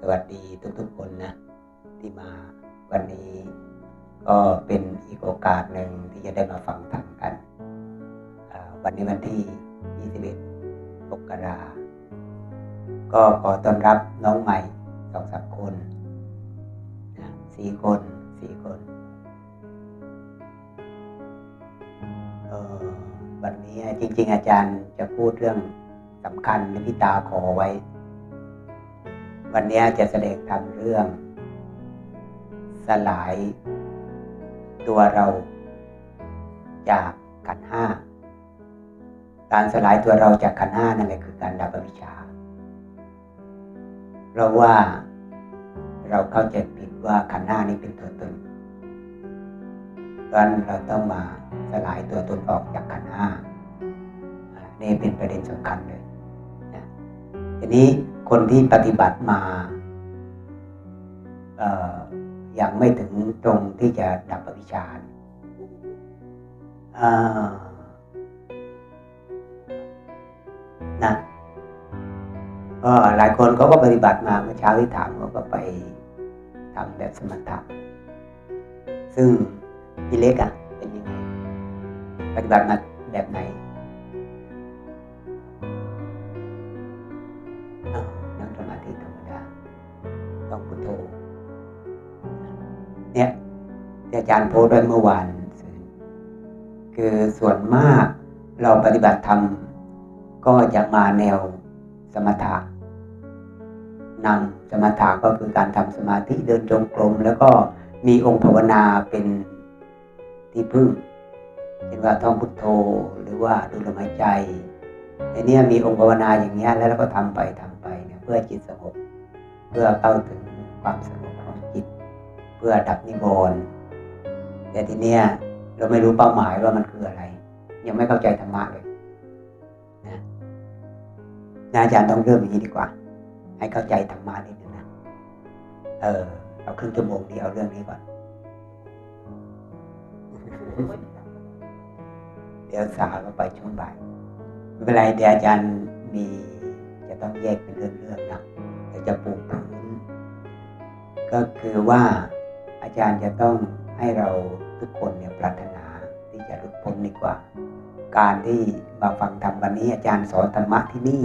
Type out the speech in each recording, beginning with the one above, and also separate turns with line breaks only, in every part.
สวัสดีทุกๆคนนะที่มาวันนี้ก็เป็นอีกโอกาสหนึ่งที่จะได้มาฟังธรรมกัน วันนี้วันที่ 21มกราก็ขอต้อนรับน้องใหม่สองสามคนนะสี่คนสี่คนเออวันนี้จริง ๆ อาจารย์จะพูดเรื่องสำคัญที่พี่ตาขอไว้ วันนี้จะแสดงทำเรื่อง สลาย ตัวเราจากขันห้า การสลายตัวเราจากขันห้านั่นแหละคือการดับอวิชชา เพราะว่าเราเข้าใจผิดว่าขันห้านี้เป็นตัวตนเพราะฉะนั้นเราต้องมาสลายตัวตนออกจากขันห้าอ่านี่เป็นประเด็นสำคัญเลยนะทีนี้ คนที่ปฏิบัติมาเออยังไม่ถึงตรงที่จะดับอวิชชาอ่านะก็หลายคนเขาก็ปฏิบัติมาเมื่อเช้าที่ถามเขาก็ไปทำแบบสมถะซึ่งพี่เล็กอะเป็นยังไง ปฏิบัติมาแบบไหน อาจารย์โพสต์ไว้เมื่อวาน คือส่วนมากเราปฏิบัติธรรมก็จะมาแนวสมถะนำสมถะก็คือการทำสมาธิเดินจงกรมแล้วก็มีองค์ภาวนาเป็นที่พึ่งเช่นว่าท่องพุทโธหรือว่าดูลมหายใจไอ้นี่มีองค์ภาวนาอย่างเงี้แล้วเราก็ทำไปทำไปเนี่ยเพื่อจิตสงบเพื่อเข้าถึงความสงบของจิต เพื่อดับนิวรณ์ แต่ทีเนี้ยเราไม่รู้เป้าหมายว่ามันคืออะไร ยังไม่เข้าใจธรรมะเลยนะนะอาจารย์ต้องเริ่มอย่างนี้ดีกว่า ให้เข้าใจธรรมะนิดนึงนะเออเอาครึ่งชั่วโมงนี้เอาเรื่องนี้ก่อนเดี๋ยวสาวก็ไปช่วงบ่ายไม่เป็นไรเดี๋ยวอาจารย์มีจะต้องแยกเป็นเรื่องๆนะเดี๋ยวจะปูพื้นก็คือว่าอาจารย์จะต้อง ให้เราทุกคนเนี่ยปรารถนาที่จะหลุดพ้นดีกว่า การที่มาฟังธรรมวันนี้อาจารย์สอนธรรมะที่นี่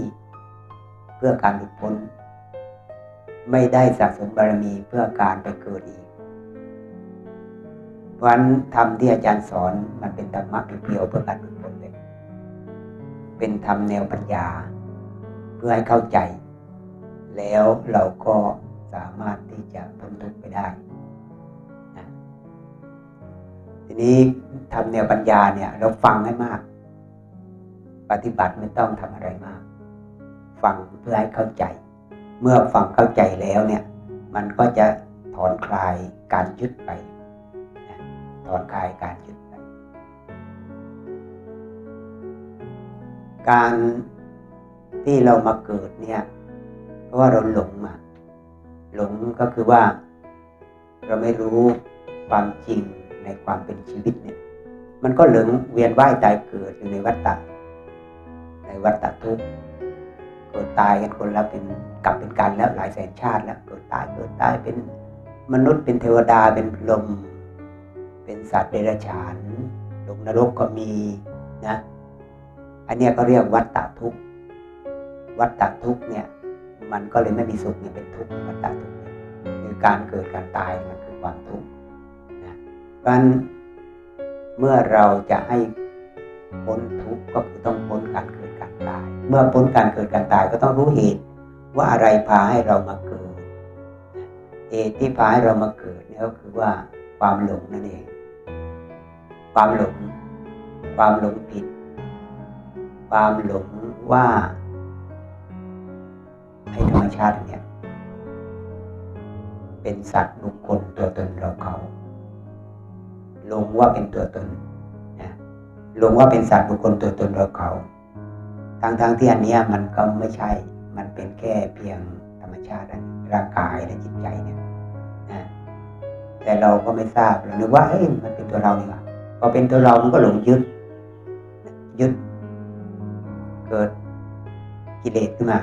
เพื่อการหลุดพ้น ไม่ได้สะสมบารมีเพื่อการไปเกิดอีกเพราะฉะนั้นธรรมที่อาจารย์สอนมันเป็นธรรมะเพียวๆเพื่อการหลุดพ้นเลยเป็นธรรมแนวปัญญา เพื่อให้เข้าใจ แล้วเราก็สามารถที่จะพ้นทุกข์ไปได้ ทีนี้ทำแนวปัญญาเนี่ย เราฟังให้มาก ปฏิบัติไม่ต้องทำอะไรมาก ฟังเพื่อให้เข้าใจ เมื่อฟังเข้าใจแล้วเนี่ย มันก็จะถอนคลายการยึดไปถอนคลายการยึดไปการที่เรามาเกิดเนี่ยเพราะว่าเราหลงมาหลงก็คือว่า เราไม่รู้ความจริง ในความเป็นชีวิตเนี่ย มันก็หลงเวียนว่ายตายเกิดอยู่ในวัฏฏะในวัฏฏะทุกข์เกิดตายกันคนละเป็นกลับเป็นกันแล้วหลายแสนชาติแล้วเกิดตายเกิดตายเป็นมนุษย์เป็นเทวดาเป็นลมเป็นสัตว์เดรัจฉานลงนรกก็มีนะอันเนี้ยก็เรียกวัฏฏะทุกข์วัฏฏะทุกข์เนี่ย มันก็เลยไม่มีสุขเนี่ยเป็นทุกข์วัฏฏะทุกข์คือการเกิดการตายมันคือความทุกข์ นั้นเมื่อเราจะให้พ้นทุกข์ก็คือต้องพ้นการเกิดการตาย เมื่อพ้นการเกิดการตายก็ต้องรู้เหตุว่าอะไรพาให้เรามาเกิดเหตุที่พาให้เรามาเกิดนี่ก็คือว่าความหลงนั่นเอง ความหลง ความหลงผิด ความหลงว่าให้ธรรมชาติเนี่ยเป็นสัตว์บุคคลตัวตนเราเขา หลงว่าเป็นตัวตนนะหลงว่าเป็นสัตว์บุคคลตัวตนเราเขาทั้งๆทที่อันนี้มันก็ไม่ใช่ มันเป็นแค่เพียงธรรมชาติร่างกายและจิตใจเนี่ยนะแต่เราก็ไม่ทราบเรานึกว่าเอ้ยมันเป็นตัวเรานี่หว่าพอเป็นตัวเรามันก็หลงยึด ยึด เกิดกิเลสขึ้นมา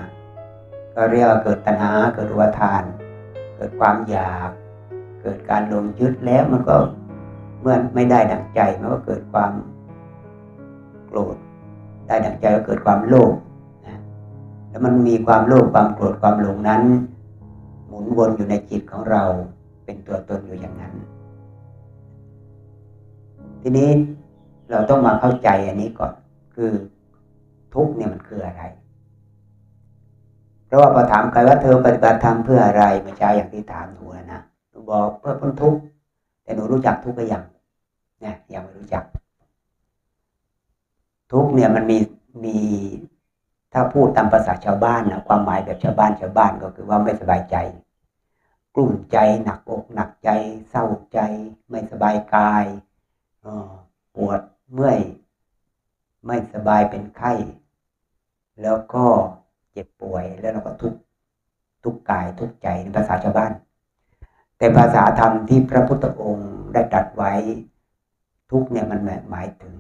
ก็เรียกว่าเกิดตัณหาเกิดอุปทาน เกิดความอยาก เกิดการหลงยึดแล้วมันก็ เมื่อไม่ได้ดังใจมันก็เกิดความโกรธ ได้ดังใจก็เกิดความโลภนะแล้วมันมีความโลภความโกรธความหลงนั้น หมุนวนอยู่ในจิตของเราเป็นตัวตนอยู่อย่างนั้น ทีนี้เราต้องมาเข้าใจอันนี้ก่อน คือทุกเนี่ยมันคืออะไร เพราะว่าพอถามใครว่าเธอปฏิบัติธรรมเพื่ออะไรม่ใช่อย่างที่ถามหนูนะหนูบอกเพื่อพ้นทุกข์ แต่หนูรู้จักทุกข์ก็ยังนี่ยยังไม่รู้จัก ทุกข์เนี่ยมันมีมีถ้าพูดตามภาษาชาวบ้านนะความหมายแบบชาวบ้านชาวบ้านก็คือว่าไม่สบายใจ กลุ่มใจหนักอกหนักใจ เศร้าใจ ไม่สบายกายปวดเมื่อยไม่สบายเป็นไข้ แล้วก็เจ็บป่วยแล้วเราก็ทุกทุกกายทุกใจในภาษาชาวบ้าน แต่ภาษาธรรมที่พระพุทธองค์ได้ตรัสไว้ ทุกเนี่ยมันหมายถึง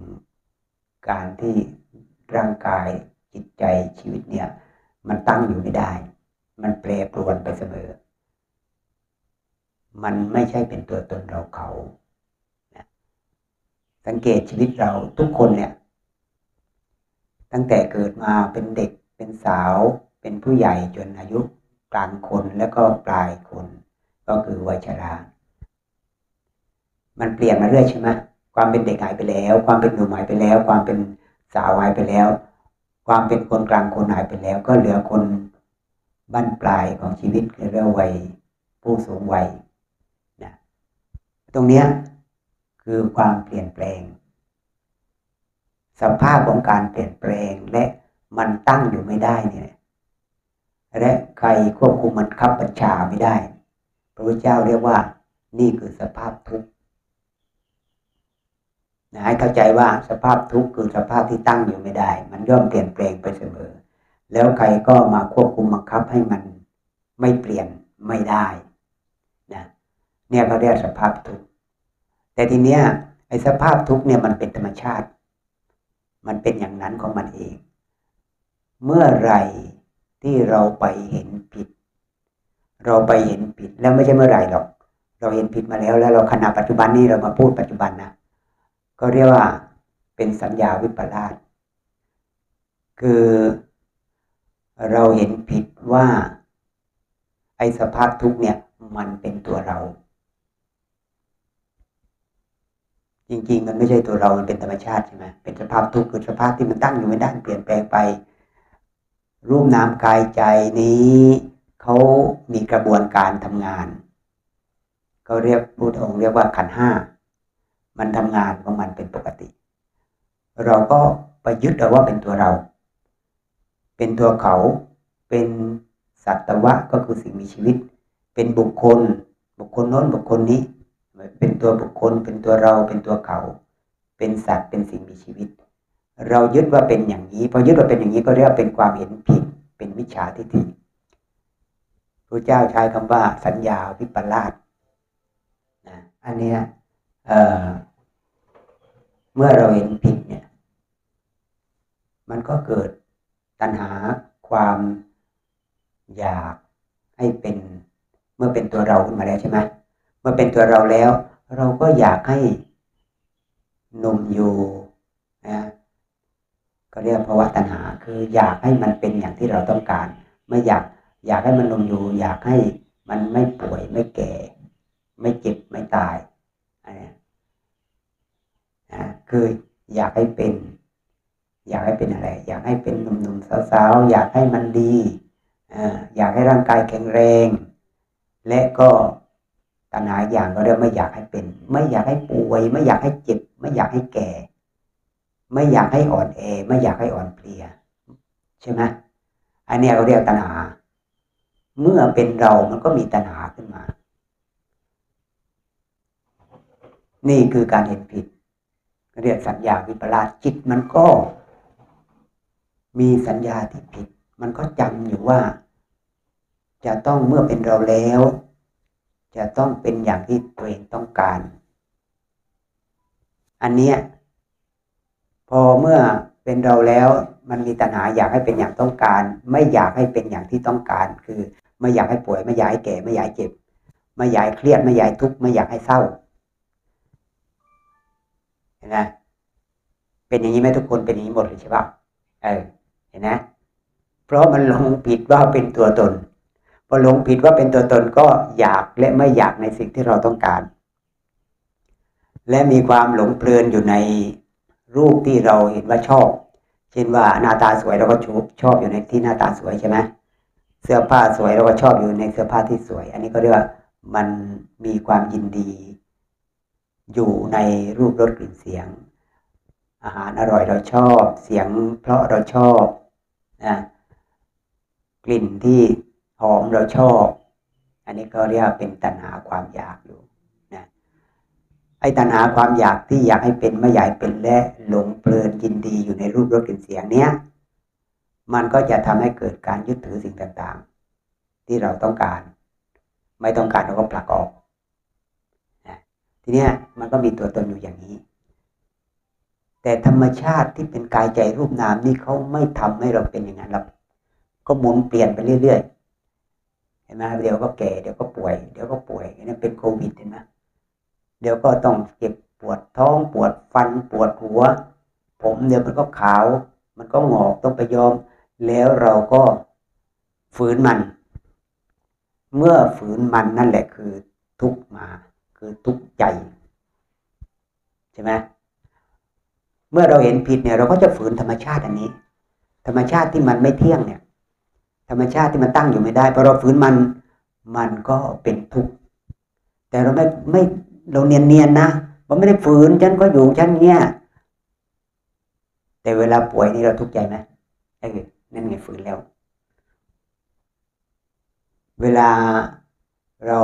การที่ร่างกายจิตใจชีวิตเนี่ย มันตั้งอยู่ไม่ได้ มันแปรปรวนไปเสมอ มันไม่ใช่เป็นตัวตนเราเขา สังเกตชีวิตเราทุกคนเนี่ย ตั้งแต่เกิดมาเป็นเด็กเป็นสาว เป็นผู้ใหญ่จนอายุกลางคนแล้วก็ปลายคน ก็คือวัยชรา มันเปลี่ยนมาเรื่อยใช่ไหมความเป็นเด็กหายไปแล้ว ความเป็นหนุ่มหายไปแล้ว ความเป็นสาวหายไปแล้ว ความเป็นคนกลางคนหายไปแล้ว ก็เหลือคนบั้นปลายของชีวิตคือเรียกวัยผู้สูงวัยนะตรงเนี้ยคือความเปลี่ยนแปลง สภาพของการเปลี่ยนแปลงและมันตั้งอยู่ไม่ได้เนี่ยและใครควบคุมมันคับบัญชาไม่ได้ พระเจ้าเรียกว่า นี่คือสภาพทุกข์นะให้เข้าใจว่าสภาพทุกข์คือสภาพที่ตั้งอยู่ไม่ได้ มันย่อมเปลี่ยนแปลงไปเสมอ แล้วใครก็มาควบคุมบังคับให้มันไม่เปลี่ยนไม่ได้นะเนี่ยเขาเรียกสภาพทุกข์แต่ทีเนี้ยไอ้สภาพทุกข์เนี่ยมันเป็นธรรมชาติ มันเป็นอย่างนั้นของมันเอง เมื่อไรที่เราไปเห็นผิด เราไปเห็นผิดแล้วไม่ใช่เมื่อไรหรอก เราเห็นผิดมาแล้วแล้วเราขณะปัจจุบันนี้เรามาพูดปัจจุบันนะก็เรียกว่าเป็นสัญญาวิปลาสคือเราเห็นผิดว่า ไอ้สภาพทุกเนี่ยมันเป็นตัวเรา จริงๆ มันไม่ใช่ตัวเรา มันเป็นธรรมชาติใช่ไหมเป็นสภาพทุกข์คือสภาพที่มันตั้งอยู่ไม่ได้เปลี่ยนแปลงไป รูปนามกายใจนี้ เขามีกระบวนการทำงานเขาเรียกพุทธองค์เรียกว่าขันห้ามันทำงานของมันเป็นปกติ เราก็ไปยึดเอาว่าเป็นตัวเรา เป็นตัวเขา เป็นสัตวะก็คือสิ่งมีชีวิต เป็นบุคคล บุคคลโน้นบุคคลนี้ เป็นตัวบุคคล เป็นตัวเรา เป็นตัวเขา เป็นสัตว์ เป็นสิ่งมีชีวิต เรายึดว่าเป็นอย่างนี้ พอยึดว่าเป็นอย่างนี้ก็เรียกว่าเป็นความเห็นผิด เป็นวิชาทิฏฐิ พระเจ้าใช้คำว่าสัญญาวิปลาสนะอันเนี้ยเเมื่อเราเห็นผิดเนี่ย มันก็เกิดตัณหาความอยากให้เป็นเมื่อเป็นตัวเราขึ้นมาแล้วใช่ไหมเมื่อเป็นตัวเราแล้ว เราก็อยากให้หนุ่มอยู่นะก็เรียกภาวะตัณหาคืออยากให้มันเป็นอย่างที่เราต้องการ ไม่อยาก อยากให้มันหนุ่มอยู่อยากให้มันไม่ป่วยไม่แก่ ไม่เจ็บไม่ตายอันนี้นะคืออยากให้เป็น อยากให้เป็นอะไร อยากให้เป็นหนุ่มๆสาวๆอยากให้มันดีอยากให้ร่างกายแข็งแรง และก็ตัณหาอย่างก็เรียกไม่อยากให้เป็น ไม่อยากให้ป่วย ไม่อยากให้เจ็บ ไม่อยากให้แก่ ไม่อยากให้อ่อนแอ ไม่อยากให้อ่อนเพลีย ใช่ไหมอันนี้เราเรียกตัณหา เมื่อเป็นเรามันก็มีตัณหาขึ้นมา นี่คือการเห็นผิด เรียกสัญญาวิปลาสจิตมันก็ มีสัญญาที่ผิด มันก็จำอยู่ว่า จะต้องเมื่อเป็นเราแล้ว จะต้องเป็นอย่างที่ตัวเองต้องการ อันเนี้ยพอเมื่อเป็นเราแล้วมันมีตัณหาอยากให้เป็นอย่างต้องการ ไม่อยากให้เป็นอย่างที่ต้องการ คือ ไม่อยากให้ป่วย ไม่อยากให้แก่ ไม่อยากให้เจ็บ ไม่อยากให้เครียด ไม่อยากให้ทุกข์ ไม่อยากให้เศร้า เห็นไหมเป็นอย่างนี้ไหมทุกคน เป็นอย่างนี้หมดเลยใช่ป่ะเออ เห็นไหมเพราะมันหลงผิดว่าเป็นตัวตน พอหลงผิดว่าเป็นตัวตนก็อยากและไม่อยากในสิ่งที่เราต้องการ และมีความหลงเพลินอยู่ในรูปที่เราเห็นว่าชอบ เช่นว่าหน้าตาสวยเราก็ชอบชอบอยู่ในที่หน้าตาสวยใช่ไหม เสื้อผ้าสวยเราก็ชอบอยู่ในเสื้อผ้าที่สวย อันนี้ก็เรียกว่ามันมีความยินดี อยู่ในรูปรสกลิ่นเสียง อาหารอร่อยเราชอบ เสียงเพราะเราชอบนะกลิ่นที่หอมเราชอบ อันนี้ก็เรียกเป็นตัณหาความอยากอยู่นะไอ้ตัณหาความอยากที่อยากให้เป็นไม่อยากให้เป็นและหลงเพลินยินดีอยู่ในรูปรสกลิ่นเสียงเนี้ย มันก็จะทำให้เกิดการยึดถือสิ่งต่างๆ ที่เราต้องการ ไม่ต้องการเราก็ผลักออกทีนี้มันก็มีตัวตนอยู่อย่างนี้ แต่ธรรมชาติที่เป็นกายใจรูปนามนี่เขาไม่ทำให้เราเป็นอย่างนั้นหรอกก็หมุนเปลี่ยนไปเรื่อยๆเห็นไหมเดี๋ยวก็แก่เดี๋ยวก็ป่วย เดี๋ยวก็ป่วยนี่เป็นโควิดเห็นไหมเดี๋ยวก็ต้องเจ็บปวดท้องปวดฟันปวดหัว ผมเดี๋ยวมันก็ขาว มันก็หงอกต้องไปยอม แล้วเราก็ฝืนมัน เมื่อฝืนมันนั่นแหละคือทุกมา คือทุกใจใช่ไหมเมื่อเราเห็นผิดเนี่ย เราก็จะฝืนธรรมชาติอันนี้ ธรรมชาติที่มันไม่เที่ยงเนี่ย ธรรมชาติที่มันตั้งอยู่ไม่ได้พอเราฝืนมันมันก็เป็นทุกข์แต่เราไม่ไม่เราเนียนเนียนนะมันไม่ได้ฝืนฉันก็อยู่ฉันเนี้ยแต่เวลาป่วยนี่เราทุกข์ใจไหมเออ นั่นไงฝืนแล้ว เวลาเรา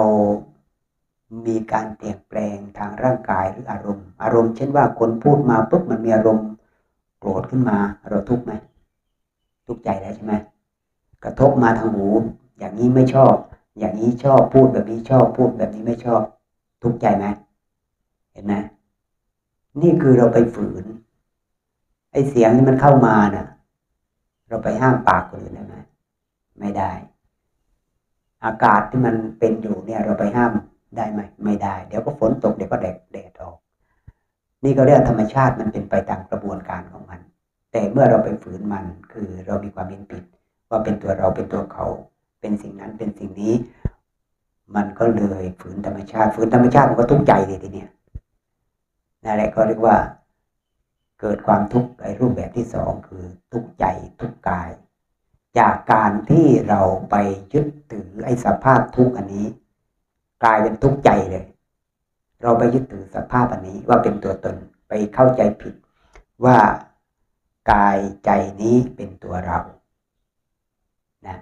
มีการเปลี่ยนแปลงทางร่างกายหรืออารมณ์ อารมณ์เช่นว่าคนพูดมาปุ๊บมันมีอารมณ์โกรธขึ้นมา เราทุกข์ไหมทุกข์ใจแล้วใช่ไหมกระทบมาทางหู อย่างนี้ไม่ชอบ อย่างนี้ชอบพูดแบบนี้ชอบพูดแบบนี้ไม่ชอบ ทุกข์ใจไหมเห็นไหมนี่คือเราไปฝืนไอ้เสียงที่มันเข้ามาน่ะ เราไปห้ามปากคนอื่นได้ไหมไม่ได้ อากาศที่มันเป็นอยู่เนี่ยเราไปห้ามได้ไหมไม่ได้ เดี๋ยวก็ฝนตกเดี๋ยวก็แดดแดดออก นี่ก็เรียกธรรมชาติมันเป็นไปตามกระบวนการของมัน แต่เมื่อเราไปฝืนมันคือเรามีความเห็นผิด ว่าเป็นตัวเราเป็นตัวเขา เป็นสิ่งนั้นเป็นสิ่งนี้ มันก็เลยฝืนธรรมชาติฝืนธรรมชาติมันก็ทุกข์ใจเลยทีเนี้ยนั่นแหละก็เรียกว่า เกิดความทุกข์ในรูปแบบที่สองคือทุกข์ใจทุกข์กาย จากการที่เราไปยึดถือไอ้สภาพทุกข์อันนี้ กลายเป็นทุกข์ใจเลย เราไปยึดถือสภาพอันนี้ว่าเป็นตัวตนไปเข้าใจผิดว่ากายใจนี้เป็นตัวเรานะ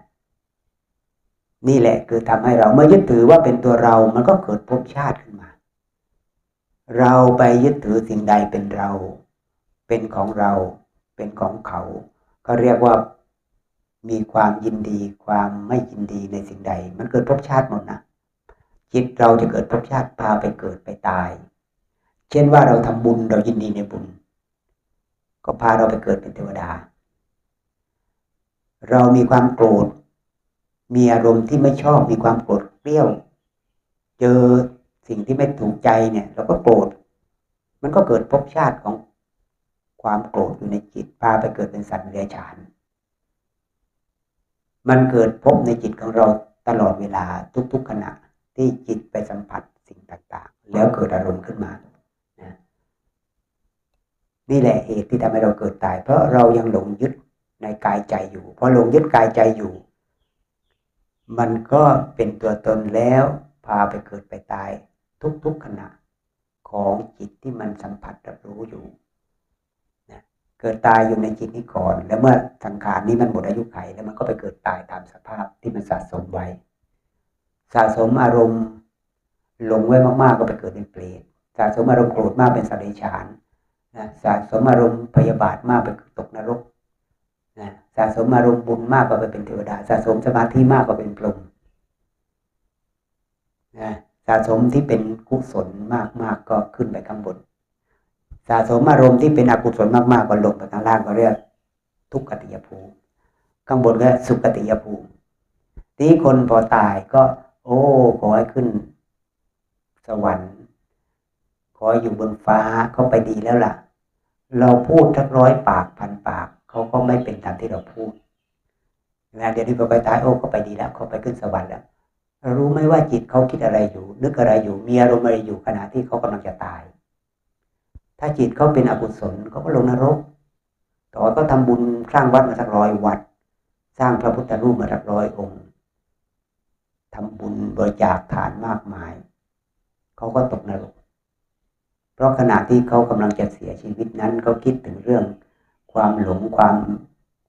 นี่แหละคือทำให้เราเมื่อยึดถือว่าเป็นตัวเรา มันก็เกิดภพชาติขึ้นมา เราไปยึดถือสิ่งใดเป็นเรา เป็นของเรา เป็นของเขา ก็เรียกว่ามีความยินดี ความไม่ยินดีในสิ่งใด มันเกิดภพชาติหมดนะจิตเราจะเกิดภพชาติพาไปเกิดไปตาย เช่นว่าเราทำบุญเรายินดีในบุญ ก็พาเราไปเกิดเป็นเทวดา เรามีความโกรธ มีอารมณ์ที่ไม่ชอบมีความโกรธเปรี้ยว เจอสิ่งที่ไม่ถูกใจเนี่ย เราก็โกรธ มันก็เกิดภพชาติของ ความโกรธอยู่ในจิตพาไปเกิดเป็นสัตว์เลี้ยฉาน มันเกิดพบในจิตของเราตลอดเวลาทุกๆขณะที่จิตไปสัมผัสสิ่งต่างๆ แล้วเกิดอารมณ์ขึ้นมานะนี่แหละเหตุที่ทำให้เราเกิดตาย เพราะเรายังหลงยึดในกายใจอยู่เพราะหลงยึดกายใจอยู่ มันก็เป็นตัวตนแล้วพาไปเกิดไปตายทุกๆขณะของจิตที่มันสัมผัสรับรู้อยู่ เกิดตายอยู่ในจิตนี้ก่อน แล้วเมื่อสังขารนี้มันหมดอายุไข แล้วมันก็ไปเกิดตายตามสภาพที่มันสะสมไว้ สะสมอารมณ์หลงไว้มากๆก็ไปเกิดเป็นเปรตสะสมอารมณ์โกรธมากเป็นสัตว์เดรัจฉานนะสะสมอารมณ์พยาบาทมากไปตกนรกนะสะสมอารมณ์บุญมากก็ไปเป็นเทวดา สะสมสมาธิมากก็เป็นพรหมนะสะสมที่เป็นกุศลมากๆก็ขึ้นไปข้างบน สะสมอารมณ์ที่เป็นอกุศลมากๆก็ลงไปข้างล่างก็เรียก ทุกขติยภูมิข้างบนก็สุขติยภูมิทีนี้คนพอตายก็ โอ้ขอให้ขึ้น สวรรค์ ขออยู่บนฟ้าเขาไปดีแล้วล่ะ เราพูดทั้งร้อยปากพันปากเขาก็ไม่เป็นตามที่เราพูดนะเดี๋ยวนี้พอไปตายโอ้เขาไปดีแล้วเขาไปขึ้นสวรรค์แล้วรู้ไหมว่าจิตเขาคิดอะไรอยู่ นึกอะไรอยู่มีอารมณ์อะไรอยู่ขณะที่เขากำลังจะตาย ถ้าจิตเขาเป็นอกุศลเขาก็ลงนรก ต่อก็ทำบุญสร้างวัดมาสักร้อยวัด สร้างพระพุทธรูปมาสักร้อยองค์ทำบุญบริจาคทานมากมาย เขาก็ตกนรก เพราะขณะที่เขากำลังจะเสียชีวิตนั้นเขาคิดถึงเรื่อง ความหลงความ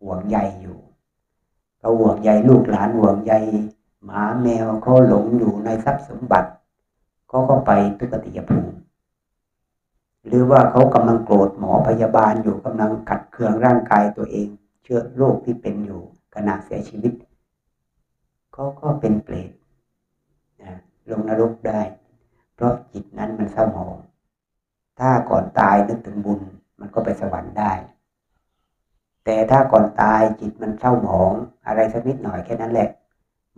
ห่วงใยอยู่เขาห่วงใยลูกหลานห่วงใยหมาแมวเขาหลงอยู่ในทรัพย์สมบัติเขาก็ไปทุกติยภูมิ หรือว่าเขากำลังโกรธหมอพยาบาลอยู่กำลังขัดเคืองร่างกายตัวเอง เชื้อโรคที่เป็นอยู่ขณะเสียชีวิตเขาก็เป็นเปรตนะลงนรกได้ เพราะจิตนั้นมันเศร้าหมองถ้าก่อนตายนึกถึงบุญมันก็ไปสวรรค์ได้ แต่ถ้าก่อนตายจิตมันเศร้าหมอง อะไรสักนิดหน่อยแค่นั้นแหละ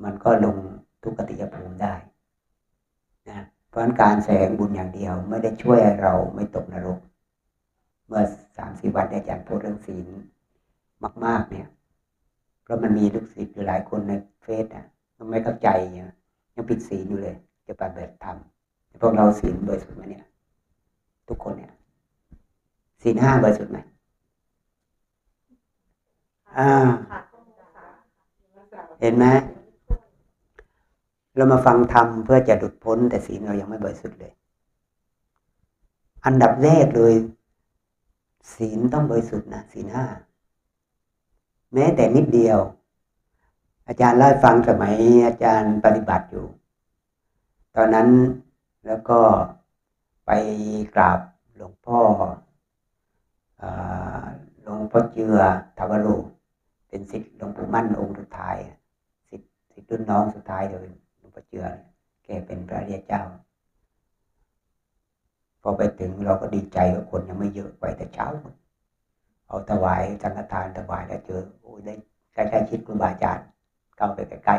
มันก็ลงทุกขติยภูมิได้นะ เพราะการแสดงบุญอย่างเดียว ไม่ได้ช่วยให้เราไม่ตกนรก เมื่อสามสี่วันอาจารย์พูดเรื่องศีลมาก ๆ เนี่ย เพราะมันมีลูกศิษย์อยู่หลายคนในเฟซอะมันไม่เข้าใจเนี่ยยังปิดศีลอยู่เลย จะปฏิบัติธรรมพวกเราศีลบริสุทธิ์ไหมเนี่ย ทุกคนเนี่ยศีลห้าบริสุทธิ์ไหมอ่า เห็นไหม เรามาฟังธรรมเพื่อจะหลุดพ้น แต่ศีลเรายังไม่บริสุทธิ์เลย อันดับแรกเลย ศีลต้องบริสุทธิ์นะศีลห้าแม้แต่นิดเดียว อาจารย์เล่าฟังสมัยอาจารย์ปฏิบัติอยู่ ตอนนั้นแล้วก็ไปกราบหลวงพ่อหลวงพ่อเจือทวโรเป็นศิษย์หลวงปู่มั่นองค์สุดท้ายศิษย์ศิษย์รุ่นน้องสุดท้ายเลย หลวงพ่อเจือแกเป็นพระเรียเจ้า พอไปถึงเราก็ดีใจกับคนยังไม่เยอะไปแต่เช้าเอาถวายสังฆทานถวายแล้วเจอโอ้ยได้ใกล้ๆชิดครูบาอาจารย์เข้าไปใกล้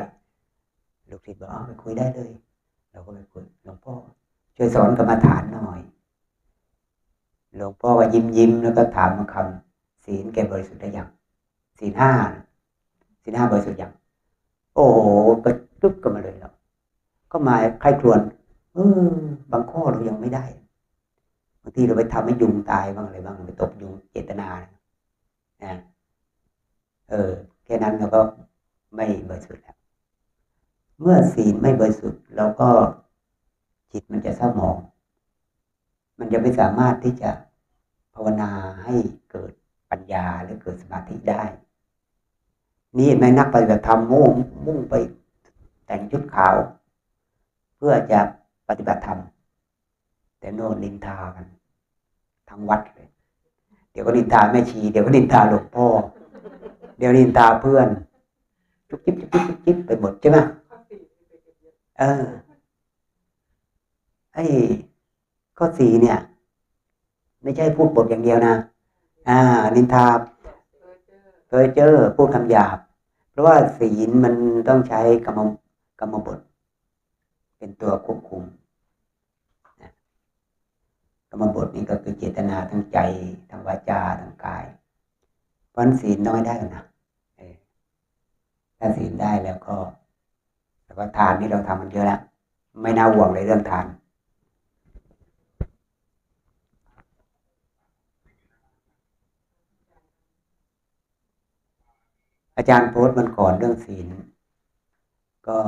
ๆลูกศิษย์บอกไปคุยได้เลย เราก็ไปคุยหลวงพ่อช่วยสอนกรรมฐานหน่อยหลวงพ่อก็ยิ้มยิ้มแล้วก็ถามมาคำศีลแกบริสุทธิ์ได้ยังศีลห้าศีลห้าบริสุทธิ์ยังโอ้โหก็ปึ๊บก็มาเลยแล้ว ก็มาใครครวนเออบางข้อเรายังไม่ได้บางทีเราไปทำให้ยุงตายบ้างอะไรบ้างไปตบยุงเจตนานะเออแค่นั้นเราก็ไม่บริสุทธิ์แล้วเมื่อศีลไม่บริสุทธิ์เราก็จิตมันจะเศร้าหมอง มันจะไม่สามารถที่จะภาวนาให้เกิดปัญญาหรือเกิดสมาธิได้ นี่ในนักปฏิบัติธรรมมุ่งมุ่งไปแต่งชุดขาว เพื่อจะปฏิบัติธรรมแต่โน่นนินทากันทั้งวัดเลย เดี๋ยวก็นินทาแม่ชี เดี๋ยวก็นินทาหลวงพ่อ เดี๋ยวนินทาเพื่อน จุ๊บจิ๊บจุ๊บจิ๊บจิ๊บไปหมดใช่ไหมเออไอ้ข้อสี่เนี่ย ไม่ใช่พูดบทอย่างเดียวนะ อ่า นินทาเพอเจอพูดคำหยาบ เพราะว่าศีลมันต้องใช้กรรมกรรมบท เป็นตัวควบคุมกรรมบทนี้ก็คือเจตนาทั้งใจทั้งวาจาทั้งกายเพราะศีลน้อยได้นะถ้าศีลได้แล้วก็แล้วก็ทานนี่เราทำมันเยอะแล้วไม่น่าห่วงเลยเรื่องทาน อาจารย์โพสต์มันก่อนเรื่องศีลก็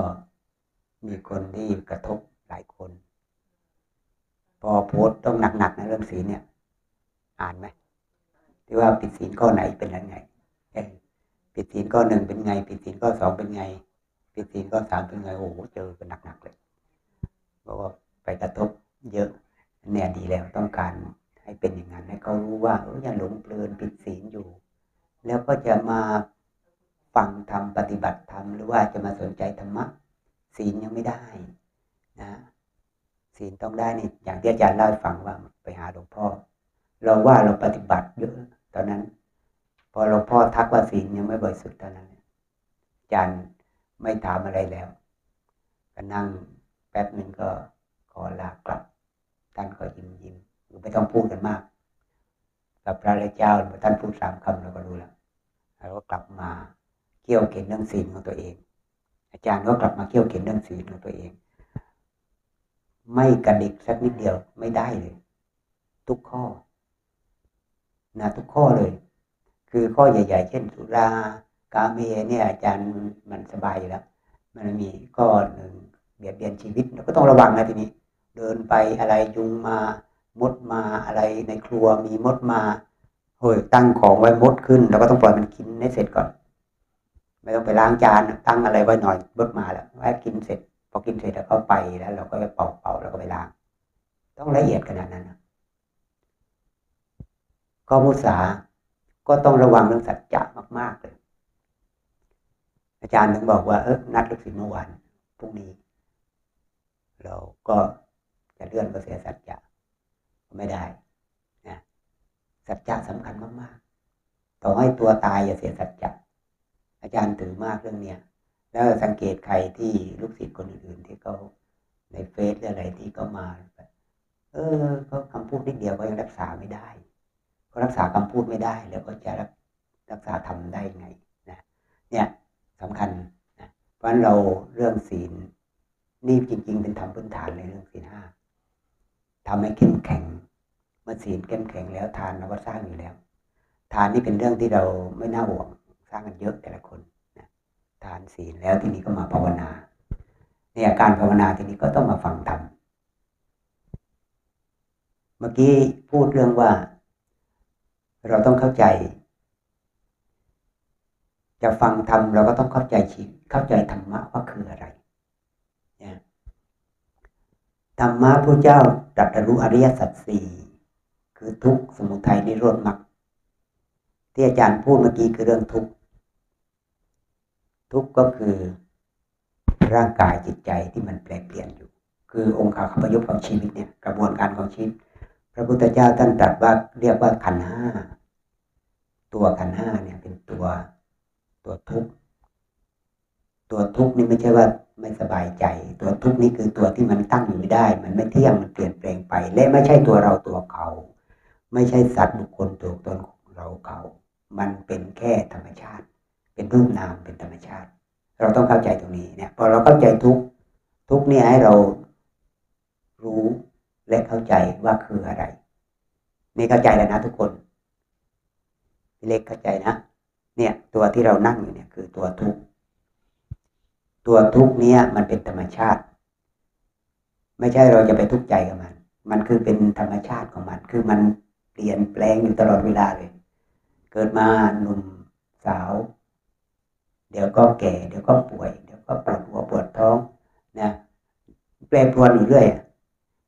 มีคนที่กระทบหลายคน พอโพสต้องหนักๆในเรื่องศีลเนี่ย อ่านไหมที่ว่าผิดศีลข้อไหนเป็นยังไงผิดศีลข้อหนึ่งเป็นไงผิดศีลข้อสองเป็นไงผิดศีลข้อสามเป็นไงโอ้โหเจอกันหนักๆเลยบอกว่าไปกระทบเยอะเนี่ยดีแล้วต้องการให้เป็นอย่างนั้นให้เขารู้ว่าเอออย่าหลงเพลินผิดศีลอยู่ แล้วก็จะมาฟังธรรมปฏิบัติธรรมหรือว่าจะมาสนใจธรรมะ ศีลยังไม่ได้นะศีลต้องได้นี่อย่างที่อาจารย์เล่าให้ฟังว่าไปหาหลวงพ่อ เราว่าเราปฏิบัติเยอะตอนนั้น พอหลวงพ่อทักว่าศีลยังไม่บริสุทธิ์เท่านั้นอาจารย์ไม่ถามอะไรแล้วก็นั่งแป๊บหนึ่งก็ขอลากลับ ท่านก็ยิ้มยิ้มไม่ต้องพูดกันมาก กับพระเจ้าท่านพูดสามคำเราก็รู้แล้วเราก็กลับมาเกี่ยวเข็นเรื่องศีลของตัวเอง อาจารย์ก็กลับมาเกี่ยวเข็นเรื่องศีลของตัวเอง ไม่กระดิกสักนิดเดียวไม่ได้เลย ทุกข้อนะทุกข้อเลย คือข้อใหญ่ ๆ เช่น สุรากาเมเนี่ยอาจารย์มันสบายอยู่แล้ว มันมีข้อหนึ่งเบียดเบียนชีวิตเราก็ต้องระวังนะทีนี้ เดินไปอะไรยุงมามดมาอะไรในครัวมีมดมาเฮ้ยตั้งของไว้มดขึ้นเราก็ต้องปล่อยมันกินให้เสร็จก่อน ไม่ต้องไปล้างจานตั้งอะไรไว้หน่อยมดมาแล้วไว้กินเสร็จ พอกินเสร็จแล้วก็ไปแล้ว เราก็ไปเป่าเป่าแล้วก็ไปล้าง ต้องละเอียดขนาดนั้นนะข้อมุสาก็ต้องระวังเรื่องสัจจะมาก ๆ เลย อาจารย์ถึงบอกว่าเออนัดลูกศิษย์เมื่อวานพรุ่งนี้ เราก็จะเลื่อนก็เสียสัจจะไม่ได้นะสัจจะสำคัญมาก ๆ ต่อให้ตัวตายอย่าเสียสัจจะ จารย์ถือมากเรื่องเนี้ยแล้วสังเกตใครที่ลูกศิษย์คนอื่นๆที่เขาในเฟซหรืออะไรที่เขามาเออเขาคำพูดนิดเดียวก็ยังรักษาไม่ได้เขารักษาคำพูดไม่ได้ แล้วก็จะรักษาทำได้ไงนะเนี่ยสำคัญนะเพราะฉะนั้นเราเรื่องศีลนี่จริง ๆ เป็นธรรมพื้นฐานในเรื่องศีลห้าทำให้เข้มแข็งเมื่อศีลเข้มแข็งแล้วทานเราก็สร้างอยู่แล้ว ทานนี่เป็นเรื่องที่เราไม่น่าห่วง สร้างกันเยอะแต่ละคนนะทานศีลแล้วทีนี้ก็มาภาวนาเนี่ยการภาวนาทีนี้ก็ต้องมาฟังธรรมเมื่อกี้พูดเรื่องว่า เราต้องเข้าใจ จะฟังธรรมเราก็ต้องเข้าใจชีเข้าใจธรรมะว่าคืออะไรธรรมะพระเจ้าตรัสรู้อริยสัจสี่คือทุกข์สมุทัยนิโรธมรรคที่อาจารย์พูดเมื่อกี้คือเรื่องทุกข์ ทุกข์ก็คือร่างกายจิตใจที่มันแปลเปลี่ยนอยู่ คือองค์ขาขพยพของชีวิตเนี่ยกระบวนการของชีวิต พระพุทธเจ้าท่านตรัสว่าเรียกว่าขันห้าตัวขันห้าเนี่ยเป็นตัวตัวทุกข์ตัวทุกข์นี่ไม่ใช่ว่าไม่สบายใจ ตัวทุกข์นี้คือตัวที่มันตั้งอยู่ไม่ได้ มันไม่เที่ยงมันเปลี่ยนแปลงไป และไม่ใช่ตัวเราตัวเขา ไม่ใช่สัตว์บุคคลตัวตนของเราเขา มันเป็นแค่ธรรมชาติ เป็นรูปนามเป็นธรรมชาติ เราต้องเข้าใจตรงนี้เนี่ยพอเราเข้าใจทุกทุกนี่ให้เรารู้และเข้าใจว่าคืออะไรนี่เข้าใจแล้วนะทุกคนพี่เล็กเข้าใจนะเนี่ยตัวที่เรานั่งอยู่เนี่ยคือตัวทุกตัวทุกเนี้ยมันเป็นธรรมชาติ ไม่ใช่เราจะไปทุกข์ใจกับมัน มันคือเป็นธรรมชาติของมัน คือมันเปลี่ยนแปลงอยู่ตลอดเวลาเลย เกิดมาหนุ่มสาว เดี๋ยวก็แก่ เดี๋ยวก็ป่วย เดี๋ยวก็ปวดหัวปวดท้องนะแปรปรวนอยู่เรื่อย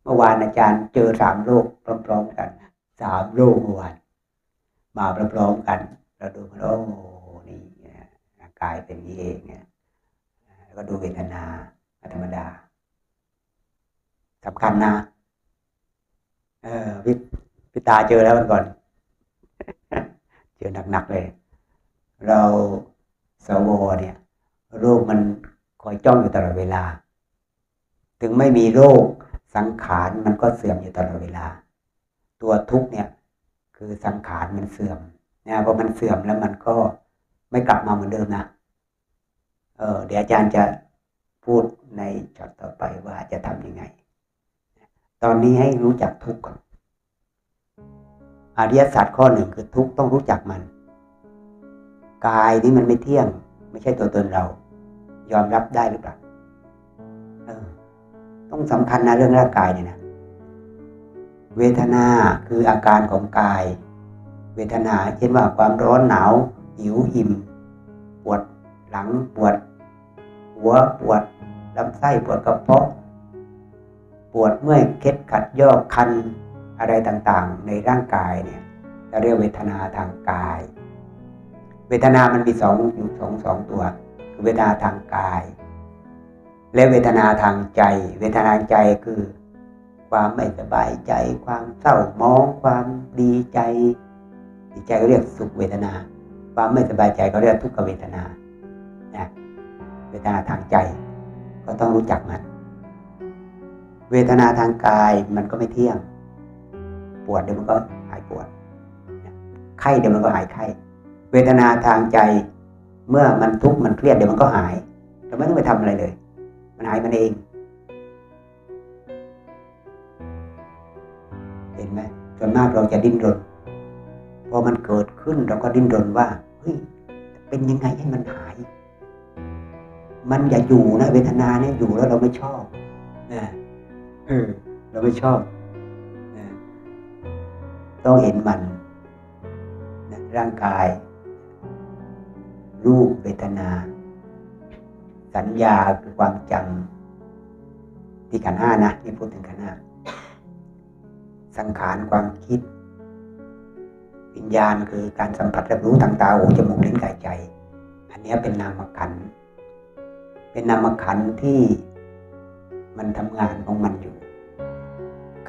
เมื่อวานอาจารย์เจอสามโรคพร้อมๆกันสามโรคเมื่อวานมาพร้อมๆกัน เราดูมันโอ้นี่กายเป็นนี้เองเนี่ยก็ดูเวทนาธรรมดาสำคัญนะเออพี่พี่ตาเจอแล้วมันก่อน เจอหนักๆเลย เรา สวเนี่ยโรคมันคอยจ้องอยู่ตลอดเวลา ถึงไม่มีโรคสังขารมันก็เสื่อมอยู่ตลอดเวลา ตัวทุกเนี่ยคือสังขารมันเสื่อมนะพอมันเสื่อมแล้วมันก็ไม่กลับมาเหมือนเดิมนะเออเดี๋ยวอาจารย์จะพูดในช็อตต่อไปว่าจะทำยังไง ตอนนี้ให้รู้จักทุกข์ก่อนอริยสัจข้อหนึ่งคือทุกข์ต้องรู้จักมัน กายนี้มันไม่เที่ยง ไม่ใช่ตัวตนเรา ยอมรับได้หรือเปล่าต้องสำคัญนะเรื่องร่างกายเนี่ยนะ เวทนาคืออาการของกาย เวทนาเช่นว่าความร้อนหนาวหิวอิ่ม ปวดหลังปวด หัวปวดลำไส้ปวดกระเพาะ ปวดเมื่อยเคล็ดขัดยอกคันอะไรต่างๆ ในร่างกายเนี่ยเราเรียกเวทนาทางกาย วทนามันมีสองอยู่สองสองตัว คือเวทนาทางกาย และเวทนาทางใจ เวทนาใจคือ ความไม่สบายใจ ความเศร้ามองความดีใจดีใจก็เรียกสุขเวทนา ความไม่สบายใจเขาเรียกทุกขเวทนานะเวทนาทางใจ ก็ต้องรู้จักมัน เวทนาทางกายมันก็ไม่เที่ยง ปวดเดี๋ยวมันก็หายปวดไข้เดี๋ยวมันก็หายไข้ เวทนาทางใจ เมื่อมันทุกข์มันเครียดเดี๋ยวมันก็หาย เราไม่ต้องไปทำอะไรเลย มันหายมันเอง เห็นไหมส่วนมากเราจะดิ้นรนพอมันเกิดขึ้นเราก็ดิ้นรนว่าเฮ้ยเป็นยังไงให้มันหาย มันอย่าอยู่นะเวทนาเนี่ยอยู่แล้วเราไม่ชอบนะเออเราไม่ชอบนะต้องเห็นมันนะร่างกาย รูปเวทนา สัญญาคือความจำที่ขันห้านะนี่พูดถึงขันห้าสังขารความคิด วิญญาณคือการสัมผัสรับรู้ทางตาหูจมูกลิ้นกายใจ อันนี้เป็นนามขันเป็นนามขันที่มันทำงานของมันอยู่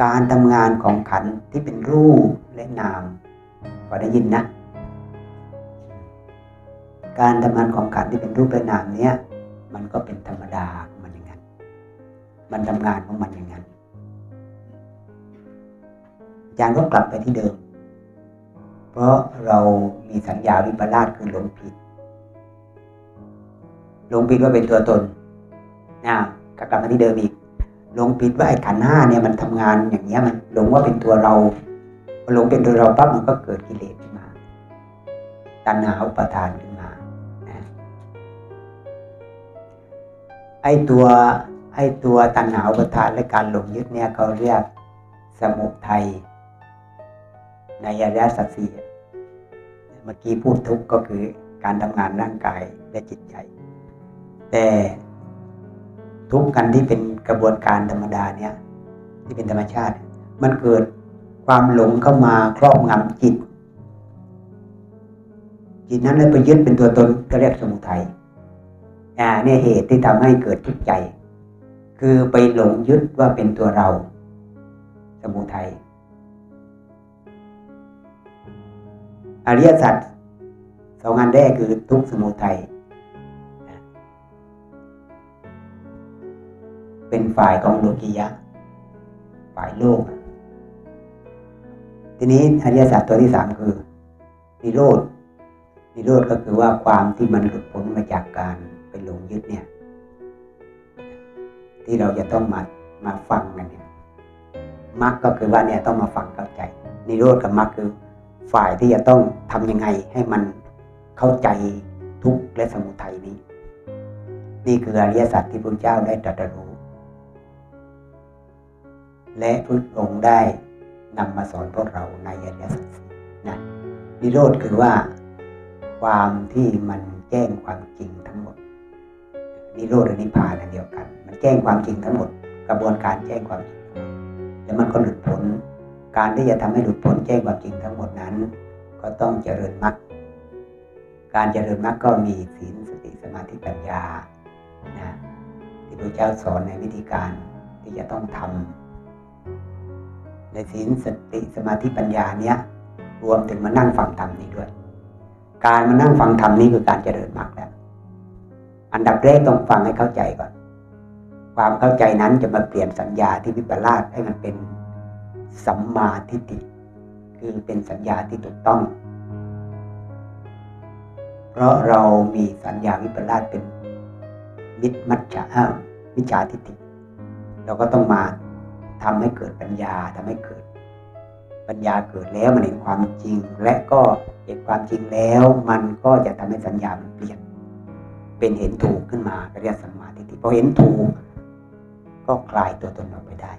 การทำงานของขันที่เป็นรูปและนามพอได้ยินนะ การทำงานของขันที่เป็นรูปและนามเนี้ยมันก็เป็นธรรมดาของมันอย่างนั้น มันทำงานของมันอย่างนั้นอาจารย์ก็กลับไปที่เดิม เพราะเรามีสัญญาวิปลาสคือหลงผิดหลงผิดว่าเป็นตัวตนนะก็กลับมาที่เดิมอีกหลงผิดว่าไอ้ขันห้าเนี่ยมันทำงานอย่างเงี้ยมันหลงว่าเป็นตัวเราพอหลงเป็นตัวเราปั๊บมันก็เกิดกิเลสขึ้นมาตัณหาอุปาทาน ไอตัวไอตัวตัณหาอุปทานและการหลงยึดเนี่ยเขาเรียกสมุทัยในอริยสัจสี่เมื่อกี้พูดทุกข์ก็คือการทำงานร่างกายและจิตใจ แต่ทุกข์กันที่เป็นกระบวนการธรรมดาเนี่ยที่เป็นธรรมชาติ มันเกิดความหลงเข้ามาครอบงำจิต จิตนั้นเลยไปยึดเป็นตัวตนก็เรียกสมุทัย เนี่ยเหตุที่ทำให้เกิดทุกข์ใจ คือไปหลงยึดว่าเป็นตัวเรา สมุทัยอริยสัจสองอันแรกคือทุกสมุทัยเป็นฝ่ายของโลกียะ ฝ่ายโลก ทีนี้อริยสัจตัวที่สามคือนิโรธนิโรธก็คือว่าความที่มันหลุดพ้นมาจากการ ยึดเนี่ย ที่เราจะต้องมามาฟังกันเนี่ยมรรคก็คือว่าเนี่ยต้องมาฟังเข้าใจนิโรธกับมรรคคือฝ่ายที่จะต้องทำยังไงให้มันเข้าใจทุกข์และสมุทัยนี้ นี่คืออริยสัจที่พระเจ้าได้ตรัสรู้ และพระองค์ได้นำมาสอนพวกเราในอริยสัจนะนิโรธคือว่า ความที่มันแจ้งความจริงทั้งหมด นิโรธและนิพพานอันเดียวกัน มันแจ้งความจริงทั้งหมด กระบวนการแจ้งความจริงแล้วมันก็หลุดพ้นการที่จะทำให้หลุดพ้นแจ้งความจริงทั้งหมดนั้น ก็ต้องเจริญมรรคการเจริญมรรคก็มีศีลสติสมาธิปัญญานะที่พระเจ้าสอนในวิธีการที่จะต้องทำในศีลสติสมาธิปัญญาเนี้ยรวมถึงมานั่งฟังธรรมนี้ด้วย การมานั่งฟังธรรมนี้คือการเจริญมรรคแล้ว อันดับแรกต้องฟังให้เข้าใจก่อน ความเข้าใจนั้นจะมาเปลี่ยนสัญญาที่วิปลาสให้มันเป็นสัมมาทิฏฐิคือเป็นสัญญาที่ถูกต้อง เพราะเรามีสัญญาวิปลาสเป็นมิจมัจฉาวิจาทิฏฐิเราก็ต้องมาทำให้เกิดปัญญาทำให้เกิด ปัญญาเกิดแล้วมันเห็นความจริง และก็เห็นความจริงแล้ว มันก็จะทำให้สัญญามันเปลี่ยน เป็นเห็นถูกขึ้นมาเรียกสัมมาทิฏฐิพอเห็นถูกก็คลายตัวตนออกไปได้